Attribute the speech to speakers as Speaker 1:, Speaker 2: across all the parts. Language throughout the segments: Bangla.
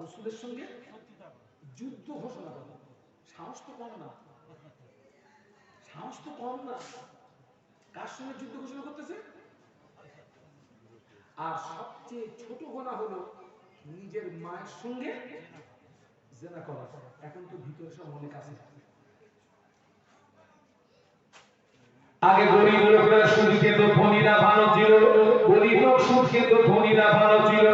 Speaker 1: রসুলের সঙ্গে যুদ্ধ ঘোষণা করে। সাহস তো কম না। সাহস তো কম না। কার সঙ্গে যুদ্ধ ঘোষণা করতেছে? আর সবচেয়ে ছোট গোনা হলো নিজের মায়ের সঙ্গে জেনা করা। এখন তো ভিতরে সব অনেক আছে।
Speaker 2: আগে গরিব লোকরা সুদ খেত, ধনীরা ভালো ছিল। গরিব লোক সুদ খেত, ধনীরা ভালো ছিল।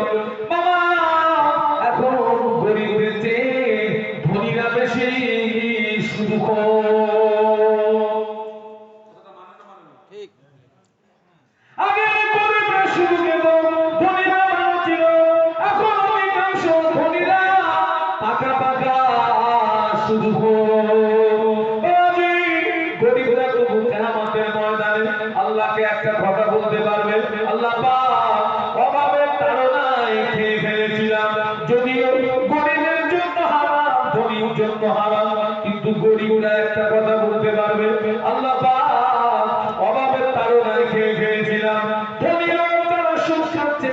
Speaker 2: খাচ্ছে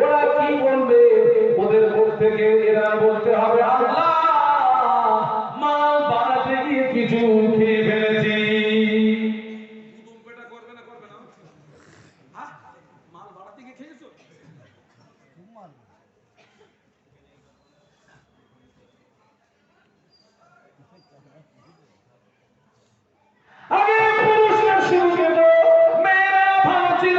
Speaker 2: ওরা কি বলবে? ওদের মুখ থেকে এরা বলতে হবে আল্লাহ মাল বাড়াতে গিয়ে কিছু খেয়ে ফেলেছি।
Speaker 1: হ্যাঁ?
Speaker 2: আগে পুরুষরা শুরু খেত মেয়েরা ভালো ছিল।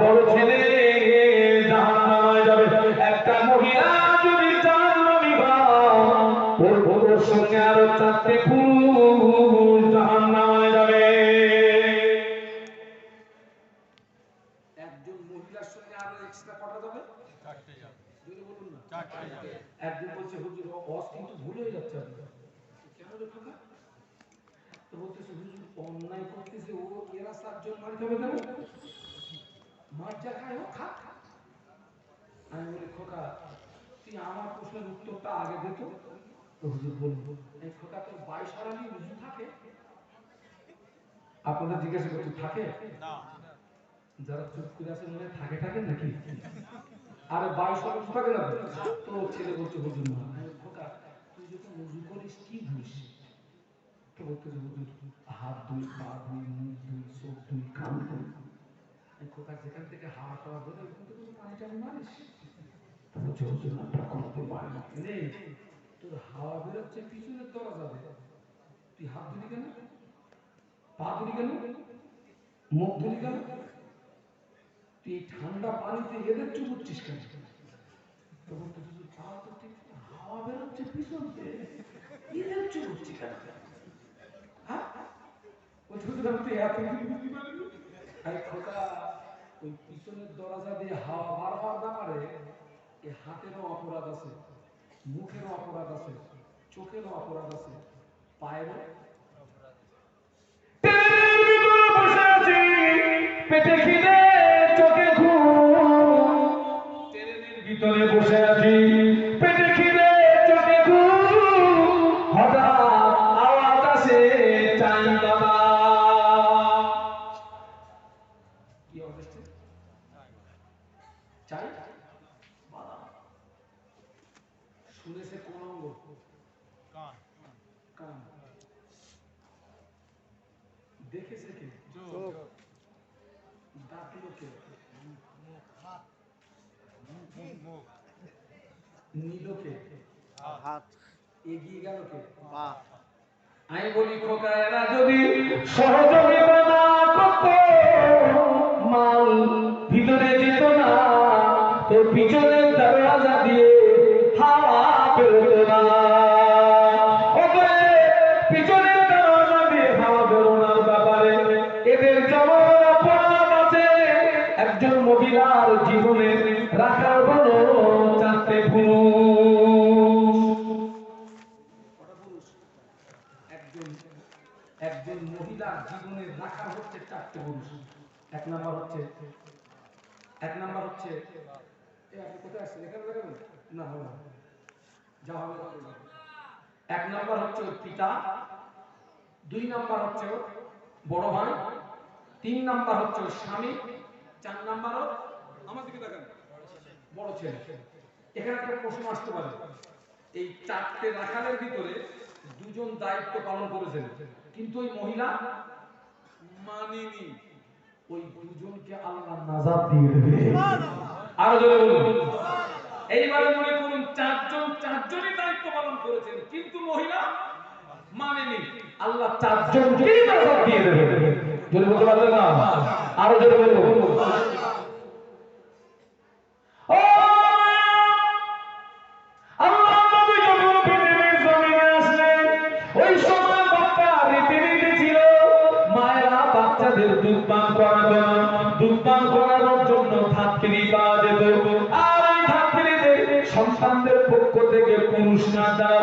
Speaker 2: বড় ছেলে জাহান যাবে। একটা মহিলা যদি জাহান ওর ওর সঙ্গে আরও চারটে পুরুষ জাহান যাবে।
Speaker 1: একজন মহিলার সঙ্গে আরও এক্সট্রা কটা যাবে। জোরে বলুন না। একজন বলছে হুজুর অস কিন্তু ভুল হয়ে যাচ্ছে আপনার। কেন রে খোকা তো বলতেছে হুজুর অন্যায় করতেছে ও এরা সাতজন মার খাবে কেন? মার খায় ও খা আমি বলি খোকা তুই আমার প্রশ্নের উত্তরটা আগে দে তো। তো হুজুর বলব এই খোকা তোর বাইশ হারালি হুজুর থাকে? আপনাদের জিজ্ঞাসা করছি থাকে? যারা চুপ করে আছে মনে থাকে থাকে নাকি? আরে বাইশ থাকে না তো? ছেলে বলছে হুজুর না। খোকা তুই যখন উজু করিস কি ধুইস তো বলতেছে হুজুর হাত ধুই পা ধুই মুখ ধুই চোখ ধুই কান ধুই আমি, খোকা থেকে হাওয়া টাওয়া বেরোয় ওখান থেকে তো পানি টানি মারিস। বেরোচ্ছে ঠান্ডা পানিতে এদের চুমুচ্ছিস কেন? হাওয়া বেরোচ্ছে পিছন দিয়ে এদের চুমুচ্ছি কেন? হ্যাঁ? ছোট তুই এত বুঝতে পারবি ওই পিছনের দরজা দিয়ে হাওয়া বার হওয়ার ব্যাপারে এ হাতেরও অপরাধ আছে মুখেরও অপরাধ আছে চোখেরও অপরাধ আছে পায়েরও
Speaker 2: পেটে খিদে,
Speaker 1: এগিয়ে গেল কে? আমি বলি খোকা এরা যদি
Speaker 2: সহযোগিতা না করত মাল ভিতরে যেত না তো পিছনের দরওয়াজা জীবনে
Speaker 1: রাখা হচ্ছে চারটে পুরুষ এক নাম্বার হচ্ছে এক নাম্বার হচ্ছে আপনি কোথায় আসছেন এখানে লাগাবেন না হবে যা হবে হবে। এক নাম্বার হচ্ছে ওর পিতা দুই নাম্বার হচ্ছে ওর বড় ভাই তিন নাম্বার হচ্ছে ওর স্বামী চার নাম্বার আমার দিকে দেখেন বড় ছেলে। এখানে একটা প্রশ্ন আসতে পারে। এই চারটে রাখালের ভিতরে দুজন দায়িত্ব পালন করেছেন। কিন্তু ওই মহিলা মানেনি। ওই দুজনকে আল্লাহ নাজাত দিয়ে দেবে। আরও জোরে বলুন। এইবারে মনে করুন চারজন চারজনই দায়িত্ব পালন করেছেন কিন্তু মহিলা মানেনি। আল্লাহ চারজনকেই নাজাত দিয়ে দেবে।
Speaker 2: জোরে বলতে পারলেন না? আরও জোরে বলব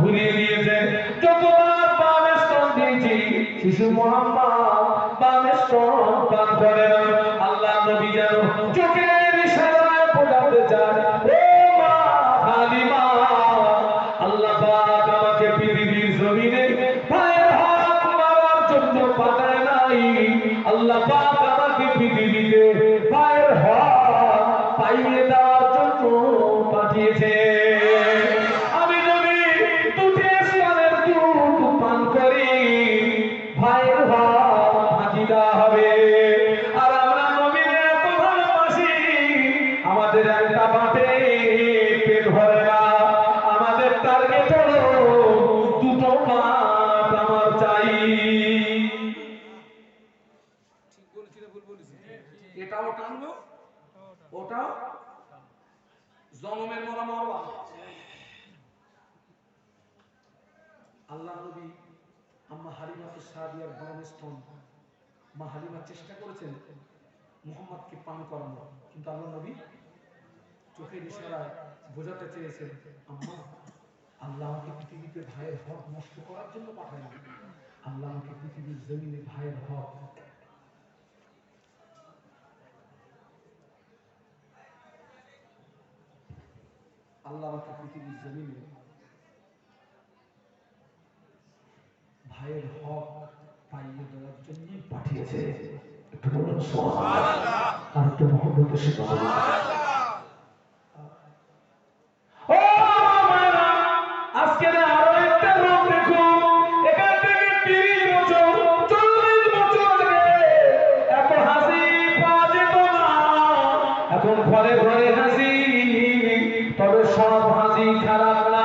Speaker 2: ঘুরিয়ে দিয়েছে। যতবার বাম স্তন দিয়েছি শিশু মোহাম্মদ বাম পান করে আল্লাহ নবী যেন আল্লাহ
Speaker 1: নবী আম্মা হালিমাতু সাদিয়ার বাম মা হালিমা চেষ্টা করেছেন মুহাম্মদকে পান করানো কিন্তু আল্লাহ নবী চোখের ইশারায় বোঝাতে চেয়েছেন, আম্মা, আল্লাহ আমাকে পৃথিবীতে ভাইয়ের হক নষ্ট করার জন্য পাঠায় আল্লাহ আমাকে পৃথিবীর জমিনে ভাইয়ের হক আল্লাহ আমাকে পৃথিবীর জমিনে ভাইয়ের হক পাইয়ে দেওয়ার জন্যই পাঠিয়েছে।
Speaker 2: একটু বলুন আর একটু মহব্বতের সাথে বলুন ও মায়েরা, আজকে না আরও একটা রোগ দেখুন এখান থেকে তিরিশ বছর চল্লিশ বছর আগে এত হাসি পাওয়া যেত না। এখন ঘরে ঘরে হাসি তবে সব হাসি খারাপ না।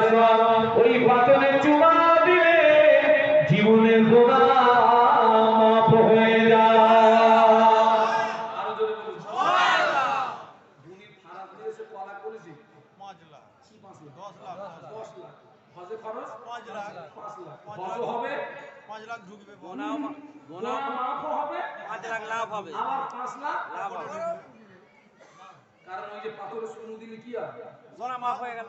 Speaker 2: গোনা
Speaker 3: গোনাও
Speaker 1: হবে।
Speaker 3: পাঁচ লাখ লাভ হবে।
Speaker 1: আবার পাঁচ লাখ।
Speaker 3: লাভ হবে।
Speaker 1: কারণ ওই যে পাথরের সুনু দিলে কি আর
Speaker 3: গোনা মাফ হয়ে গেল।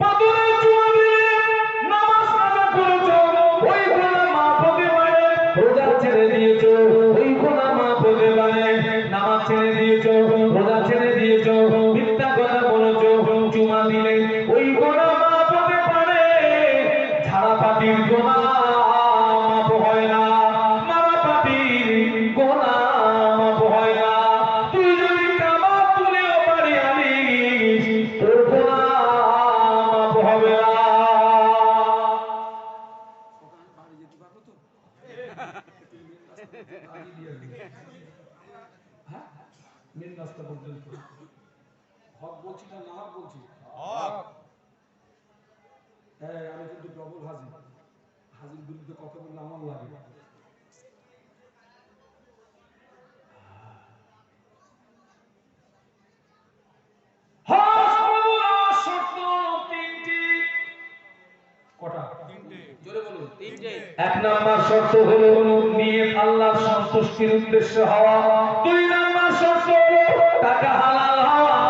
Speaker 2: পাথরের চুমা
Speaker 1: হাজির। হাজির বিরুদ্ধে কথা বললে আমার লাগে।
Speaker 2: এক নাম্বার শর্ত হলো নিয়ে আল্লাহর সন্তুষ্টির উদ্দেশ্যে হওয়া। দুই নাম্বার শর্ত হলো টাকা হালাল হওয়া।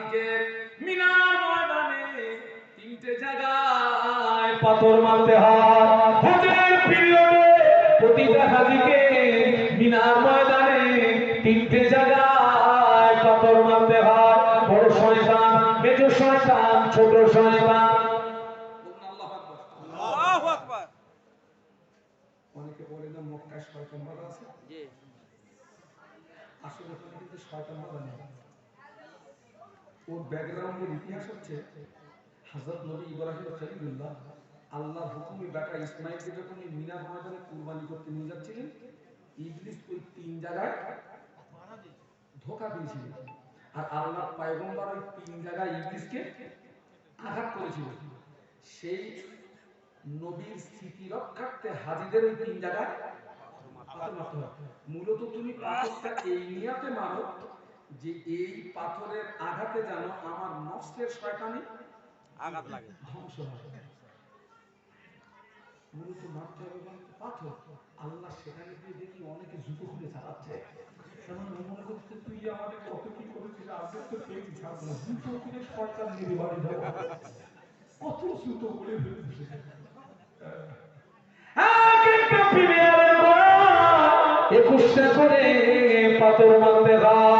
Speaker 2: প্রতিটা মিনার ময়দানে তিনটে জায়গায় পাথর মারতে হয়। হজের পিরিয়ডে প্রতিটা হাজিকে মিনার ময়দানে তিনটে জায়গায় পাথর মারতে হয়। বড় শয়তান মেজো শয়তান ছোট শয়তান।
Speaker 1: অনেকে বলে না মক্কায় শয়তান বাধা আছে? আসলে কিন্তু শয়তান বাধা নেই। ওর ব্যাকগ্রাউন্ডের ইতিহাস হচ্ছে হযরত নবী ইব্রাহিম খলিলুল্লাহ আল্লাহর হুকুমে বেটা ইসমাইলকে যখন এই মিনার ময়দানে কুরবানি করতে নিয়ে যাচ্ছিলেন, ইবলিস ওই তিন জায়গায় ধোকা দিয়েছিল আর আল্লাহর পয়গম্বর ওই তিন জায়গায় ইবলিসকে আঘাত করেছিল সেই নবীর স্মৃতি রক্ষার্থে হাজিদের ওই তিন জায়গায়। মূলত তুমি এই নিয়াতে মারো যে এই পাথরের আঘাতে যেন আমার নষ্টের শয়তানি
Speaker 3: আঘাত লাগে।
Speaker 1: ধ্বংস হয়। মূলত মারতে হবে পাথর। আল্লাহ সেখানে গিয়ে দেখি অনেকে জুতো খুলে চালাচ্ছে মনে করছে তুই আমাদের কত কি করেছিস? আজকে তো ছাড়বো না। জুতো খুলে শয়তান নিয়ে বাড়ি যাব। কত জুতো খুলে ফেলেছিস
Speaker 2: একুশটা করে পাথর মারতে হয়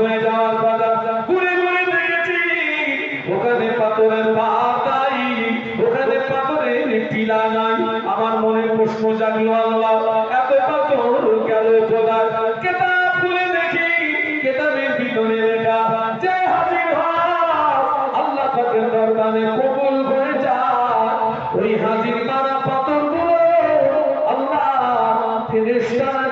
Speaker 2: হয়ে যাওয়ার কথা ঘুরে ঘুরে দেখেছি, ওখানে পাথরের নাই, ওখানে পাথরের টিলা নাই। আমার মনে প্রশ্ন জাগলো আল্লাহ, এত পাথর গেল কেতাব খুলে দেখি, কেতাবের ভিতরে যে হাজির আল্লাহ পাকের দরবারে কবুল হয়ে যায় ওই হাজির মারা পাথরগুলো আল্লাহ ফেরেশতা